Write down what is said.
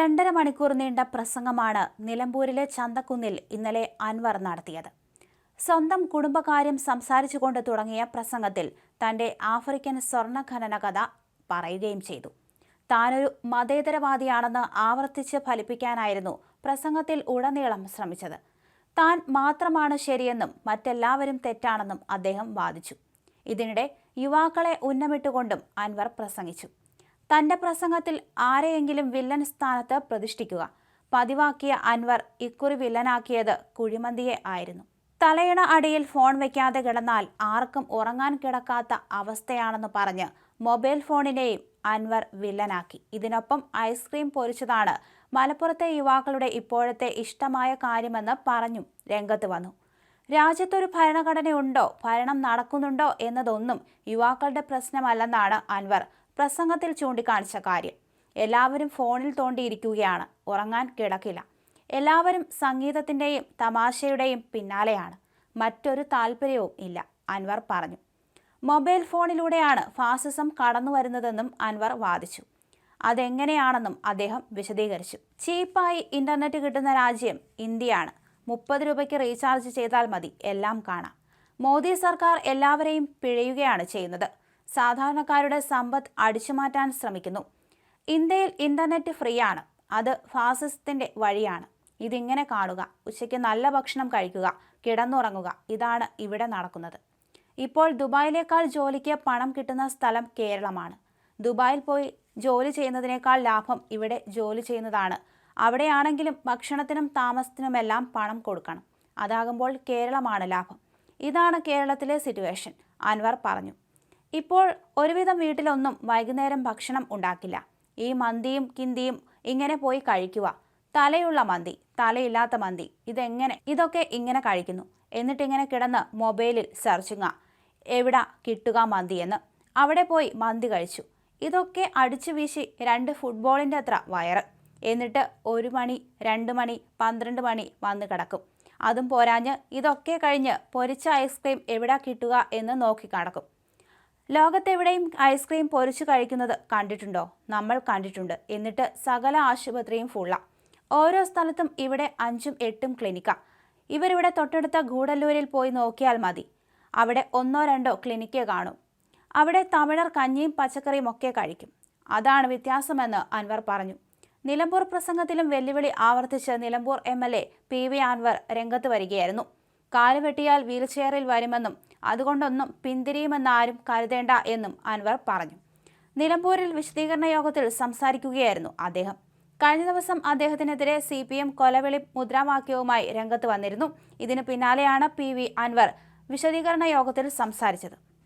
രണ്ടര മണിക്കൂർ നീണ്ട പ്രസംഗമാണ് നിലമ്പൂരിലെ ചന്തക്കുന്നിൽ ഇന്നലെ അൻവർ നടത്തിയത്. സ്വന്തം കുടുംബകാര്യം സംസാരിച്ചുകൊണ്ട് തുടങ്ങിയ പ്രസംഗത്തിൽ തന്റെ ആഫ്രിക്കൻ സ്വർണ ഖനന കഥ പറയുകയും ചെയ്തു. താനൊരു മതേതരവാദിയാണെന്ന് ആവർത്തിച്ച് ഫലിപ്പിക്കാനായിരുന്നു പ്രസംഗത്തിൽ ഉടനീളം ശ്രമിച്ചത്. താൻ മാത്രമാണ് ശരിയെന്നും മറ്റെല്ലാവരും തെറ്റാണെന്നും അദ്ദേഹം വാദിച്ചു. ഇതിനിടെ യുവാക്കളെ ഉന്നമിട്ടുകൊണ്ടും അൻവർ പ്രസംഗിച്ചു. തന്റെ പ്രസംഗത്തിൽ ആരെയെങ്കിലും വില്ലൻ സ്ഥാനത്ത് പ്രതിഷ്ഠിക്കുക. പതിവാക്കിയ അൻവർ ഇക്കുറി വില്ലനാക്കിയത് കുഴിമന്തിയെ ആയിരുന്നു. തലയിണ അടിയിൽ ഫോൺ വെക്കാതെ കിടന്നാൽ ആർക്കും ഉറങ്ങാൻ കിടക്കാത്ത അവസ്ഥയാണെന്ന് പറഞ്ഞ് മൊബൈൽ ഫോണിനെയും അൻവർ വില്ലനാക്കി. ഇതിനൊപ്പം ഐസ്ക്രീം പൊരിച്ചതാണ് മലപ്പുറത്തെ യുവാക്കളുടെ ഇപ്പോഴത്തെ ഇഷ്ടമായ കാര്യമെന്ന് പറഞ്ഞും രംഗത്ത് വന്നു. രാജ്യത്തൊരു ഭരണഘടനയുണ്ടോ? ഭരണം നടക്കുന്നുണ്ടോ എന്നതൊന്നും യുവാക്കളുടെ പ്രശ്നമല്ലെന്നാണ് അൻവർ പ്രസംഗത്തിൽ ചൂണ്ടിക്കാണിച്ച കാര്യം. എല്ലാവരും ഫോണിൽ തോണ്ടിയിരിക്കുകയാണ്. ഉറങ്ങാൻ കിടക്കില്ല. എല്ലാവരും സംഗീതത്തിന്റെയും തമാശയുടെയും പിന്നാലെയാണ്. മറ്റൊരു താല്പര്യവും ഇല്ല അൻവർ പറഞ്ഞു. മൊബൈൽ ഫോണിലൂടെയാണ് ഫാസിസം കടന്നു വരുന്നതെന്നും അൻവർ വാദിച്ചു. അതെങ്ങനെയാണെന്നും അദ്ദേഹം വിശദീകരിച്ചു. ചീപ്പായി ഇന്റർനെറ്റ് കിട്ടുന്ന രാജ്യം ഇന്ത്യയാണ്. മുപ്പത് രൂപയ്ക്ക് റീചാർജ് ചെയ്താൽ മതി. എല്ലാം കാണാം. മോദി സർക്കാർ എല്ലാവരെയും പിഴയുകയാണ് ചെയ്യുന്നത്. സാധാരണക്കാരുടെ സമ്പത്ത് അടിച്ചുമാറ്റാൻ ശ്രമിക്കുന്നു. ഇന്ത്യയിൽ ഇന്റർനെറ്റ് ഫ്രീ ആണ് അത് ഫാസിസത്തിന്റെ വഴിയാണ്. ഇതിങ്ങനെ കാണുക ഉച്ചയ്ക്ക് നല്ല ഭക്ഷണം കഴിക്കുക കിടന്നുറങ്ങുക ഇതാണ് ഇവിടെ നടക്കുന്നത്. ഇപ്പോൾ ദുബായിലേക്കാൾ ജോലിക്ക് പണം കിട്ടുന്ന സ്ഥലം കേരളമാണ്. ദുബായിൽ പോയി ജോലി ചെയ്യുന്നതിനേക്കാൾ ലാഭം ഇവിടെ ജോലി ചെയ്യുന്നതാണ്. അവിടെയാണെങ്കിലും ഭക്ഷണത്തിനും താമസത്തിനുമെല്ലാം പണം കൊടുക്കണം. അതാകുമ്പോൾ കേരളമാണ് ലാഭം. ഇതാണ് കേരളത്തിലെ സിറ്റുവേഷൻ അൻവർ പറഞ്ഞു. ഇപ്പോൾ ഒരുവിധം വീട്ടിലൊന്നും വൈകുന്നേരം ഭക്ഷണം ഉണ്ടാക്കില്ല. ഈ മന്തിയും കിന്തിയും ഇങ്ങനെ പോയി കഴിക്കുക. തലയുള്ള മന്തി തലയില്ലാത്ത മന്തി ഇതെങ്ങനെ ഇതൊക്കെ ഇങ്ങനെ കഴിക്കുന്നു. എന്നിട്ടിങ്ങനെ കിടന്ന് മൊബൈലിൽ സെർച്ചിങ്ങ. എവിടാ കിട്ടുക മന്തി എന്ന് അവിടെ പോയി മന്തി കഴിച്ചു. ഇതൊക്കെ അടിച്ചു വീശി രണ്ട് ഫുട്ബോളിന്റെ അത്ര വയറ്. എന്നിട്ട് ഒരു മണി രണ്ട് മണി പന്ത്രണ്ട് മണി വന്ന് കിടക്കും. അതും പോരാഞ്ഞ് ഇതൊക്കെ കഴിഞ്ഞ് പൊരിച്ച ഐസ്ക്രീം എവിടെ കിട്ടുക എന്ന് നോക്കി കിടക്കും ലോകത്തെവിടെയും ഐസ്ക്രീം പൊരിച്ചു കഴിക്കുന്നത് കണ്ടിട്ടുണ്ടോ? നമ്മൾ കണ്ടിട്ടുണ്ട്. എന്നിട്ട് സകല ആശുപത്രിയും ഫുള്ള ഓരോ സ്ഥലത്തും ഇവിടെ അഞ്ചും എട്ടും ക്ലിനിക്കാ ഇവരിവിടെ തൊട്ടടുത്ത ഗൂഡല്ലൂരിൽ പോയി നോക്കിയാൽ മതി. അവിടെ ഒന്നോ രണ്ടോ ക്ലിനിക്കേ കാണും. അവിടെ തമിഴർ കഞ്ഞിയും പച്ചക്കറിയും ഒക്കെ കഴിക്കും. അതാണ് വ്യത്യാസമെന്ന് അൻവർ പറഞ്ഞു. നിലമ്പൂർ പ്രസംഗത്തിലും വെല്ലുവിളി ആവർത്തിച്ച് Nilambur M L A P V Anvar രംഗത്ത് വരികയായിരുന്നു. കാൽ വെട്ടിയാൽ വീൽചെയറിൽ വരുമെന്നും അതുകൊണ്ടൊന്നും പിന്തിരിയുമെന്നാരും കരുതേണ്ട എന്നും അൻവർ പറഞ്ഞു. നിലമ്പൂരിൽ വിശദീകരണ യോഗത്തിൽ സംസാരിക്കുകയായിരുന്നു അദ്ദേഹം. കഴിഞ്ഞ ദിവസം അദ്ദേഹത്തിനെതിരെ സി പി എം കൊലവിളി മുദ്രാവാക്യവുമായി രംഗത്ത് വന്നിരുന്നു. ഇതിനു പിന്നാലെയാണ് പി വി അൻവർ വിശദീകരണ യോഗത്തിൽ സംസാരിച്ചത്.